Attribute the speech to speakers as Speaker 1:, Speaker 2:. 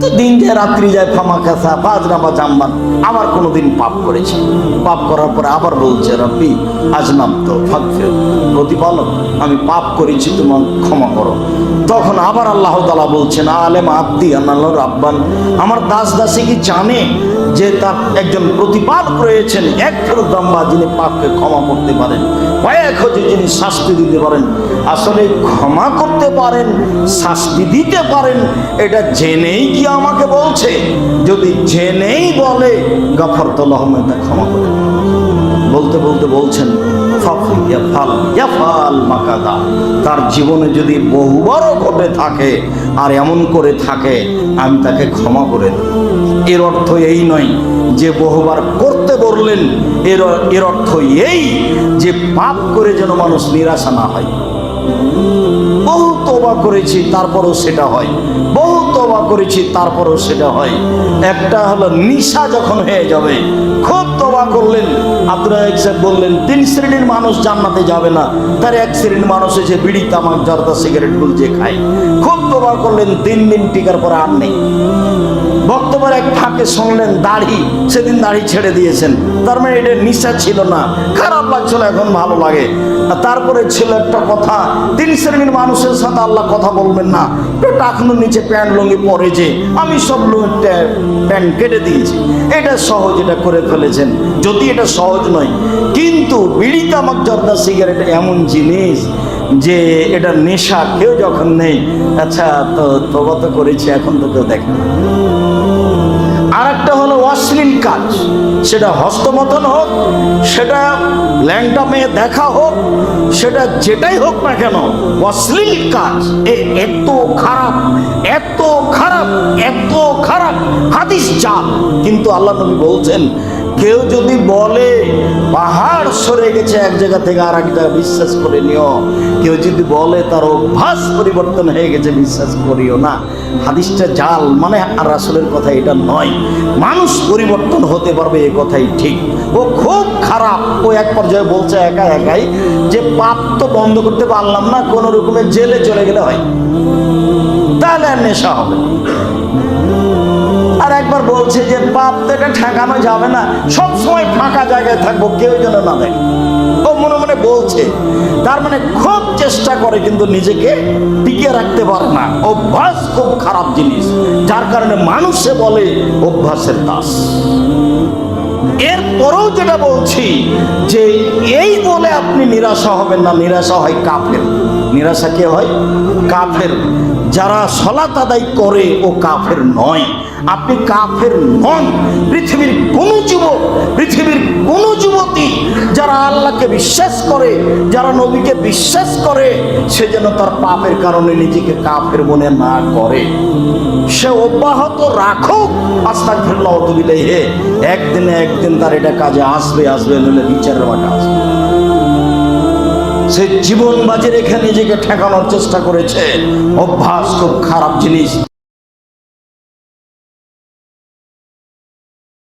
Speaker 1: তো দিন যায় রাত্রি যায় ফামা বা জাম্বান আবার পাপ করেছে। পাপ করার পরে আবার বলছে আজনাম তো প্রতিপালক, আমি পাপ করেছি, তোমার ক্ষমা করো। তখন আবার আল্লাহ তালা বলছেন আলেম আব্দি আল্লাহ রাব্বান, আমার দাস দাসী কি জানে যে তার একজন প্রতিপালক রয়েছেন? এক ফেরত দাম্বা যিনি পাপকে ক্ষমা করতে পারেন। কয়েক হচ্ছে যিনি শাস্তি দিতে পারেন, আসলে ক্ষমা করতে পারেন, শাস্তি দিতে পারেন, এটা জেনেই কি আমাকে বলছে? যদি জেনেই বলে গাফর তোলা ক্ষমা করে বলতে বলতে বলছেন তার জীবনে যদি বহুবারও ঘটে থাকে আর এমন করে থাকে, আমি তাকে ক্ষমা করে দেব। এর অর্থ এই নয় যে বহুবার করতে বললেন, এর এর অর্থ এই যে পাপ করে যেন মানুষ নিরাশা না হয়। বহু তোবা করেছি, তারপরও সেটা হয়। বহু তোবা করেছি, তারপরও সেটা হয়। একটা হলো নিশা যখন হয়ে যাবে, খুব তোবা করলেন সাহেব বললেন, তিন শ্রেণির মানুষ জান্নাতে যাবে না। তার এক শ্রেণির মানুষ এসে বিড়ি, তামাক, জর্দা, সিগারেট গুলজে খায়। খুব তোবা করলেন তিন দিন টিকার পরে আর নেই। বক্তব্যের এক ফাঁকে শুনলেন, দাড়ি, সেদিন দাড়ি ছেড়ে দিয়েছেন। তার মানে এটা নিশা ছিল না। খারাপ লাগছিল, এখন ভালো লাগে। তারপরে ছিল একটা কথা, তিন শ্রেণির মানুষের সাথে আল্লাহ কথা বলবেন না। টাকনুর নিচে প্যান্ট লুঙ্গি পরে যে আমি সব লোকটা প্যান্ট কেটে দিয়েছি। এটা সহজ এটা করে ফেলেছেন। যদি এটা সহজ নয়, কিন্তু বিড়ি তামাক, জর্দা, সিগারেট এমন জিনিস যে এটা নেশা, কেউ যখন নেই আচ্ছা তো তবা তো করেছি, এখন তো কেউ দেখে আর একটা হলো অশ্লীল কাজ। সেটা হস্তমতন হোক, সেটা ল্যাংটা মেয়ে দেখা হোক, সেটা যেটাই হোক না কেন, অশ্লীল কাজ, এ এত খারাপ এত খারাপ এত খারাপ, হাদিস চাপ কিন্তু আল্লাহ নবী বলছেন কেউ যদি বলে, পাহাড় সরে গেছে এক জায়গা থেকে আর এক জায়গা বিশ্বাস করে নিও। কেউ যদি বলে তার অভ্যাস পরিবর্তন হয়ে গেছে, বিশ্বাস করিও না। হাদিসটা জাল মানে আর আসলের কথা এটা নয়। মানুষ পরিবর্তন হতে পারবে, এ কথাই ঠিক। ও খুব খারাপ। ও এক পর্যায়ে বলছে একা একাই যে পাপ তো বন্ধ করতে পারলাম না, কোনো রকমের জেলে চলে গেলে হয়। তাহলে আর নেশা হবে না। বলছে যে পাপ এটা ঠেকানো যাবে না। সব সময় ফাঁকা জায়গায় থাকব, কেউ যেন না দেখে। ও মনে মনে বলছে, তার মানে খুব চেষ্টা করে কিন্তু নিজেকে টিকে রাখতে পারে না। অভ্যাস খুব খারাপ জিনিস, যার কারণে মানুষে বলে অভ্যাসের দাস। এরপরেও যেটা বলছি, যে এই বলে আপনি নিরাশা হবেন না, নিরাশা হয় কাফের। নিরাশা কে হয়? কাফের। যারা সলাত আদায় করে ও কাফের নয়, আপনি কাফের নন। পৃথিবীর কোন যুবক, পৃথিবীর কোন যুবতী যারা আল্লাহকে বিশ্বাস করে, যারা নবীকে বিশ্বাস করে, সে যেন তার পাপের কারণে নিজেকে কাফের মনে না করে। সে অব্যাহত রাখুক। আস্তাক ফিরল অতবিলে হে একদিনে একদিন তার এটা কাজে আসবে আসবে, নইলে বিচারের মাঠে আসবে। সে জীবন বাজি রেখে নিজেকে ঠেকানোর চেষ্টা করেছে। অভ্যাস খুব খারাপ জিনিস।